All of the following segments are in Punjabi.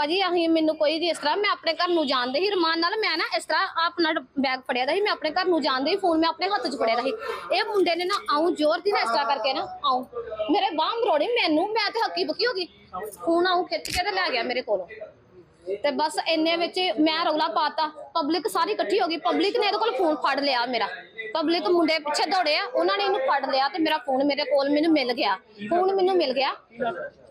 ਭਾਜੀ ਅਸੀਂ ਮੈਨੂੰ ਕੋਈ ਵੀ ਇਸ ਤਰ੍ਹਾਂ ਮੈਂ ਆਪਣੇ ਘਰ ਨੂੰ ਜਾਣਦੇ ਹੀ ਰਮਾਨ ਨਾਲ ਮੈਂ ਨਾ ਇਸ ਤਰ੍ਹਾਂ ਆਪਣਾ ਬੈਗ ਫੜਿਆ ਦਾ ਸੀ, ਮੈਂ ਆਪਣੇ ਘਰ ਨੂੰ ਜਾਣਦੇ ਹੀ ਫੋਨ ਮੈਂ ਆਪਣੇ ਹੱਥ 'ਚ ਫੜਿਆ ਦਾ ਸੀ। ਇਹ ਮੁੰਡੇ ਨੇ ਨਾ ਆਉਂ ਜ਼ੋਰ ਦੀ ਨਾ ਇਸ ਤਰ੍ਹਾਂ ਕਰਕੇ ਨਾ ਆਉਂ। ਮੇਰੇ ਬਾਹ ਮਰੋੜੀ ਮੈਨੂੰ, ਮੈਂ ਤੇ ਹੱਕੀ ਬਕੀ ਹੋ ਗਈ। ਫੋਨ ਆਉਂ ਖਿੱਚ ਕੇ ਤੇ ਲੈ ਗਿਆ ਮੇਰੇ ਕੋਲੋਂ। ਤੇ ਬਸ ਇੰਨੇ ਵਿੱਚ ਮੈਂ ਰੌਲਾ ਪਾਤਾ। ਪਬਲਿਕ ਸਾਰੀ ਇਕੱਠੀ ਹੋ ਗਈ। ਪਬਲਿਕ ਨੇ ਇਹਦੇ ਕੋਲ ਫੋਨ ਫੜ ਲਿਆ ਮੇਰਾ। ਪਬਲਿਕ ਮੁੰਡੇ ਪਿੱਛੇ ਦੌੜੇ ਆ, ਉਹਨਾਂ ਨੇ ਇਹਨੂੰ ਫੜ ਲਿਆ ਤੇ ਮੇਰਾ ਫੋਨ ਮੇਰੇ ਕੋਲ ਮੈਨੂੰ ਮਿਲ ਗਿਆ। ਫੋਨ ਮੈਨੂੰ ਮਿਲ ਗਿਆ।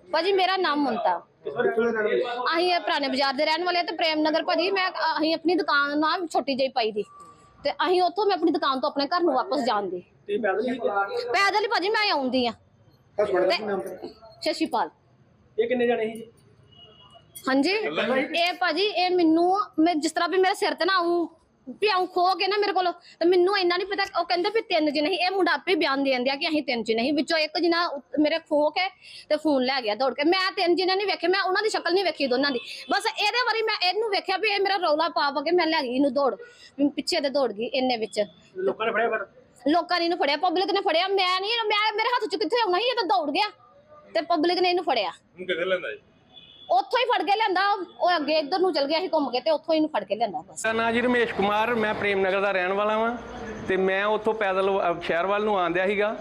ਭਾਜੀ ਮੇਰਾ ਨਾਮ ਮੁੰਤਾ ਅਸੀਂ ਇਹ ਪੁਰਾਣੇ ਬਾਜ਼ਾਰ ਦੇ ਰਹਿਣ ਵਾਲੇ ਆ ਤੇ ਪ੍ਰੇਮ ਨਗਰ ਭਾਜੀ ਮੈਂ ਅਸੀਂ ਆਪਣੀ ਦੁਕਾਨ ਨਾ ਛੋਟੀ ਜਿਹੀ ਪਾਈ ਦੀ। ਤੇ ਅਸੀਂ ਉੱਥੋਂ ਮੈਂ ਆਪਣੀ ਦੁਕਾਨ ਤੋਂ ਆਪਣੇ ਘਰ ਨੂੰ ਵਾਪਸ ਜਾਣ ਦੀ। ਤੇ ਪੈਦਲ ਹੀ ਭਾਜੀ ਮੈਂ ਆਉਂਦੀ ਆ ਹਸਪਤਾਲ ਦਾ ਕੀ ਨਾਮ ਤੇ ਸ਼ਸ਼ੀਪਾਲ। ਇਹ ਕਿੰਨੇ ਜਾਣੇ ਸੀ? ਹਾਂਜੀ। ਇਹ ਭਾਜੀ ਇਹ ਮੈਨੂੰ ਮੈਂ ਜਿਸ ਤਰ੍ਹਾਂ ਵੀ ਮੇਰੇ ਸਿਰ ਤੇ ਨਾ ਆਉਂ ਵੀ ਆਉਂ ਖੋ ਕੇ ਨਾ ਮੇਰੇ ਕੋਲ ਤੇ ਮੈਨੂੰ ਇੰਨਾ ਨਹੀਂ ਪਤਾ ਉਹ ਕਹਿੰਦੇ ਵੀ ਤਿੰਨ ਜਣੇ ਸੀ ਇਹ ਮੁੰਡਾ ਆਪੇ ਬਿਆਨ ਦੇ ਦਿੰਦਿਆ ਕਿ ਅਸੀਂ ਤਿੰਨ ਜਣੇ ਸੀ ਵਿੱਚੋਂ ਇੱਕ ਉ- ਮੇਰੇ ਖੋ ਕੇ ਤੇ ਫੋਨ ਲੈ ਗਿਆ ਦੌੜ ਕੇ। ਮੈਂ ਤਿੰਨ ਜਣੇ ਨਹੀਂ ਵੇਖੇ ਮੈਂ ਉਹਨਾਂ ਦੀ ਸ਼ਕਲ ਨਹੀਂ ਵੇਖੀ ਦੋਨਾਂ ਦੀ। ਬਸ ਇਹਦੇ ਵਾਰੀ ਮੈਂ ਇਹਨੂੰ ਵੇਖਿਆ ਵੀ ਇਹ ਮੇਰਾ ਰੌਲਾ ਪਾ ਪਾ ਕੇ ਮੈਂ ਲੈ ਗਈ ਇਹਨੂੰ ਦੌੜ ਪਿੱਛੇ ਤੇ ਦੌੜ ਗਈ ਇੰਨੇ ਵਿੱਚ। ਲੋਕਾਂ ਨੇ ਫੜਿਆ ਪਰ ਲੋਕਾਂ ਨੇ ਇਹਨੂੰ ਫੜਿਆ ਪਬਲਿਕ ਨੇ ਫੜਿਆ। ਮੈਂ ਨਹੀਂ ਮੈਂ ਮੇਰੇ ਹੱਥ 'ਚ ਕਿੱਥੇ ਆਉਣਾ ਸੀ ਇਹ ਤਾਂ ਦੌੜ ਗਿਆ। ਤੇ ਪਬਲਿਕ ਨੇ ਇਹਨੂੰ ਫੜਿਆ। ਹੁਣ ਕਿੱਥੇ ਲੈਂਦਾ ਜੀ? ਉੱਥੋਂ ਹੀ ਫੜ ਕੇ ਲਿਆਂਦਾ ਉਹ ਅੱਗੇ ਇੱਧਰ ਨੂੰ ਚਲ ਗਿਆ ਸੀ ਘੁੰਮ ਕੇ ਤੇ ਉੱਥੋਂ ਹੀ ਇਹਨੂੰ ਫੜ ਕੇ ਲਿਆਂਦਾ ਬਸ। ਮੇਰਾ ਨਾਂ ਜੀ ਰਮੇਸ਼ ਕੁਮਾਰ ਮੈਂ ਪ੍ਰੇਮ ਨਗਰ ਦਾ ਰਹਿਣ ਵਾਲਾ ਵਾਂ ਤੇ ਮੈਂ ਉੱਥੋਂ ਪੈਦਲ ਸ਼ਹਿਰ ਵੱਲ ਨੂੰ ਆਂਦਿਆ ਸੀਗਾ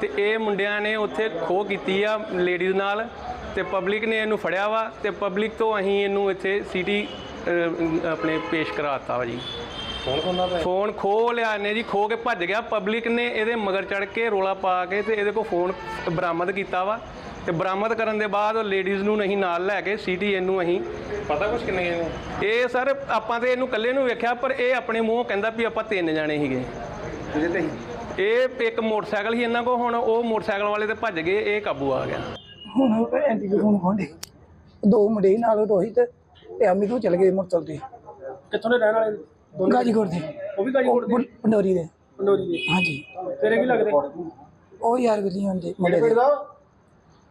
ਤੇ ਇਹ ਮੁੰਡਿਆਂ ਨੇ ਉੱਥੇ ਖੋਹ ਕੀਤੀ ਆ ਲੇਡੀਜ਼ ਨਾਲ ਤੇ ਪਬਲਿਕ ਨੇ ਇਹਨੂੰ ਫੜਿਆ ਵਾ ਤੇ ਪਬਲਿਕ ਤੋਂ ਅਸੀਂ ਇਹਨੂੰ ਇੱਥੇ ਸਿਟੀ ਆਪਣੇ ਪੇਸ਼ ਕਰਾਤਾ ਵਾ ਜੀ। ਫੋਨ ਫੋਨ ਖੋਹ ਲਿਆ ਨੇ ਜੀ ਖੋਹ ਕੇ ਭੱਜ ਗਿਆ। ਪਬਲਿਕ ਨੇ ਇਹਦੇ ਮਗਰ ਚੜ ਕੇ ਰੋਲਾ ਪਾ ਕੇ ਤੇ ਇਹਦੇ ਕੋਲ ਫੋਨ ਬਰਾਮਦ ਕੀਤਾ ਵਾ। ਤੇ ਬਰਾਮਦ ਕਰਨ ਦੇ ਬਾਅਦ ਲੇਡੀਜ਼ ਨੂੰ ਨਹੀਂ ਨਾਲ ਲੈ ਕੇ ਸਿਟੀ ਇਹਨੂੰ ਅਸੀਂ ਪਤਾ ਕੁਛ ਕਿੰਨੇ ਗਏ ਨੇ ਇਹ ਸਰ ਆਪਾਂ ਤੇ ਇਹਨੂੰ ਇਕੱਲੇ ਨੂੰ ਵੇਖਿਆ ਪਰ ਇਹ ਆਪਣੇ ਮੂੰਹੋਂ ਕਹਿੰਦਾ ਵੀ ਆਪਾਂ ਤਿੰਨ ਜਾਣੇ ਸੀਗੇ। ਜਿਹਦੇ ਤੇ ਇਹ ਇੱਕ ਮੋਟਰਸਾਈਕਲ ਸੀ ਇਹਨਾਂ ਕੋਲ ਹੁਣ ਉਹ ਮੋਟਰਸਾਈਕਲ ਵਾਲੇ ਤੇ ਭੱਜ ਗਏ ਇਹ ਕਾਬੂ ਆ ਗਿਆ। ਹੁਣ ਐਂਟੀ ਦੇ ਫੋਨ ਖੋਂਦੇ ਦੋ ਮੁੰਡੇ ਸੀ ਨਾਲ ਰੋਹਿਤ ਤੇ ਅਮੀ ਤੋਂ ਚਲ ਗਏ ਮੁਰਤਲ ਤੇ। ਕਿੱਥੋਂ ਦੇ ਰਹਿਣ ਵਾਲੇ? ਦੋਨੋਂ ਗਾਜੀਕੋਟ ਦੇ। ਉਹ ਵੀ ਗਾਜੀਕੋਟ ਦੇ? ਪੰਡੋਰੀ ਦੇ। ਪੰਡੋਰੀ ਦੇ। ਹਾਂਜੀ। ਤੇਰੇ ਕੀ ਲੱਗਦੇ? ਉਹ ਯਾਰ ਗਲੀਆਂ ਦੇ ਮੁੰਡੇ ਦਾ?